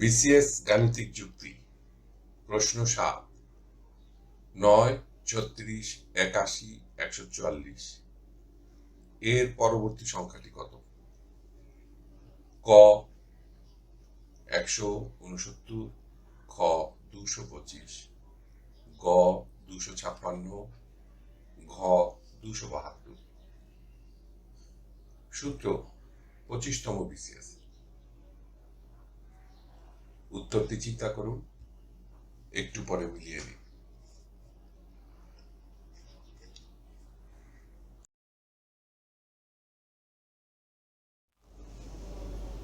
BCS গাণিতিক যুক্তি। প্রশ্ন সাত। নয়, ছত্রিশ, একাশি, একশো চুয়াল্লিশ। এর পরবর্তী সংখ্যাটি কত? ক, একশো উনসত্তর খ, দুশো পঁচিশ, গ, দুশো ছাপ্পান্ন, ঘ, দুশো বাহাত্তর। সূত্র, পঁচিশতম বিসিএস। উত্তরটি চিন্তা করুন, একটু পরে মিলিয়ে নিন।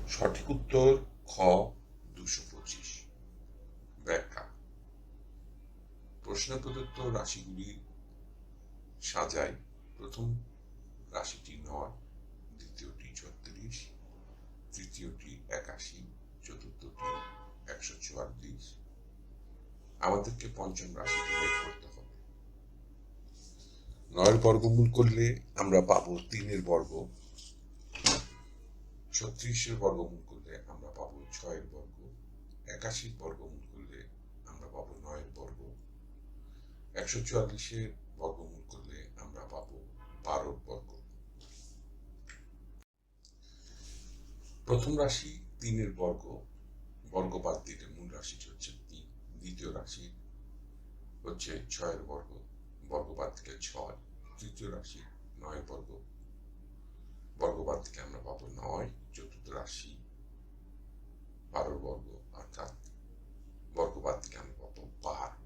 সঠিক উত্তর খ দুশো পঁচিশ। ব্যাখ্যা। প্রশ্ন প্রদত্ত রাশিগুলি সাজায় প্রথম রাশিটি নয়, দ্বিতীয়টি ছত্রিশ, তৃতীয়টি একাশি, চতুর্থটি একশো চুয়াল্লিশ আমাদেরকে পঞ্চম রাশিটি বের করতে হবে। নয়ের বর্গমূল করলে আমরা পাবো তিনের বর্গ। ছত্রিশের বর্গমূল করলে আমরা পাবো ছয়ের বর্গ। একাশির বর্গমূল করলে আমরা পাবো নয়ের বর্গ। একশো চুয়াল্লিশের বর্গমূল করলে আমরা পাবো বারোর বর্গ। প্রথম রাশি তিনের বর্গ। বর্গ বাদ দিলে মূল রাশিটি হচ্ছে তিন, দ্বিতীয় রাশি হচ্ছে ছয়ের বর্গ বর্গ বাদ দিলে ছয়, তৃতীয় রাশি নয় বর্গ বর্গ বাদ দিলে আমরা পাবো নয়, চতুর্থ রাশি বারোর বর্গ, অর্থাৎ বর্গ বাদ দিলে আমরা পাবো বারো।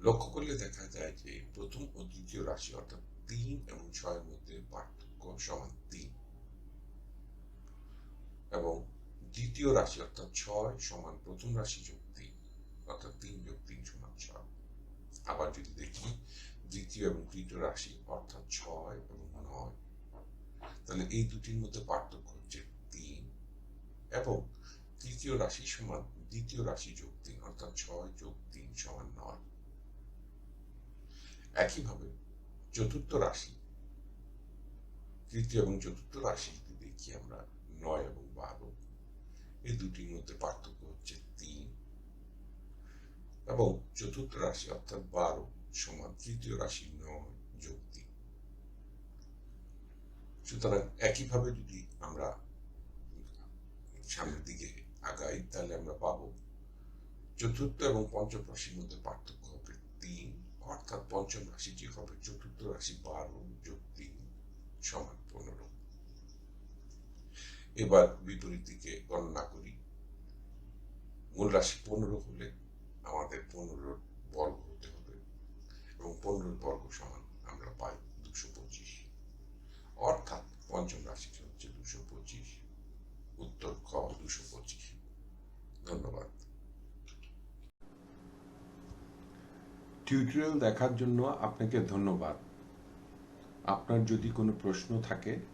লক্ষ্য করলে দেখা যায় যে প্রথম ও দ্বিতীয় রাশি, অর্থাৎ তিন এবং ছয়ের মধ্যে পার্থক্য সমান তিন। এবং দ্বিতীয় রাশি অর্থাৎ ছয় সমান প্রথম রাশি যোগ তিন, অর্থাৎ তিন যোগ তিন সমান ছয় আবার যদি দেখি, দ্বিতীয় এবং তৃতীয় রাশি অর্থাৎ ছয় এবং নয়, তাহলে এই দুটির মধ্যে পার্থক্য হচ্ছে তিন এবং তৃতীয় রাশি সমান দ্বিতীয় রাশি যোগ তিন, অর্থাৎ ছয় যোগ তিন সমান নয়। একইভাবে চতুর্থ রাশি, তৃতীয় এবং চতুর্থ রাশি দেখি আমরা নয় এবং বারো এই দুটির মধ্যে পার্থক্য হচ্ছে তিন। এবং চতুর্থ রাশি অর্থাৎ বারো সমান তৃতীয় রাশি নয় যোগ তিন। সুতরাং একইভাবে যদি আমরা সামনের দিকে আগাই, তাহলে আমরা পাবো চতুর্থ এবং পঞ্চম রাশির মধ্যে পার্থক্য হবে তিন, অর্থাৎ পঞ্চম রাশিটি হবে চতুর্থ রাশি বারো যোগ তিন সমান পনেরো। এবার বিপরীত দিকে গণনা করি। মূল রাশি পনেরো হলে আমাদের পনেরোর বর্গ হতে হবে এবং পনেরোর বর্গ সমান আমরা পাই দুশো পঁচিশ। অর্থাৎ পঞ্চম রাশিটি হচ্ছে দুশো পঁচিশ। উত্তর খ দুশো পঁচিশ। ধন্যবাদ। টিউটোরিয়াল দেখার জন্য আপনাকে ধন্যবাদ। আপনার যদি কোনো প্রশ্ন থাকে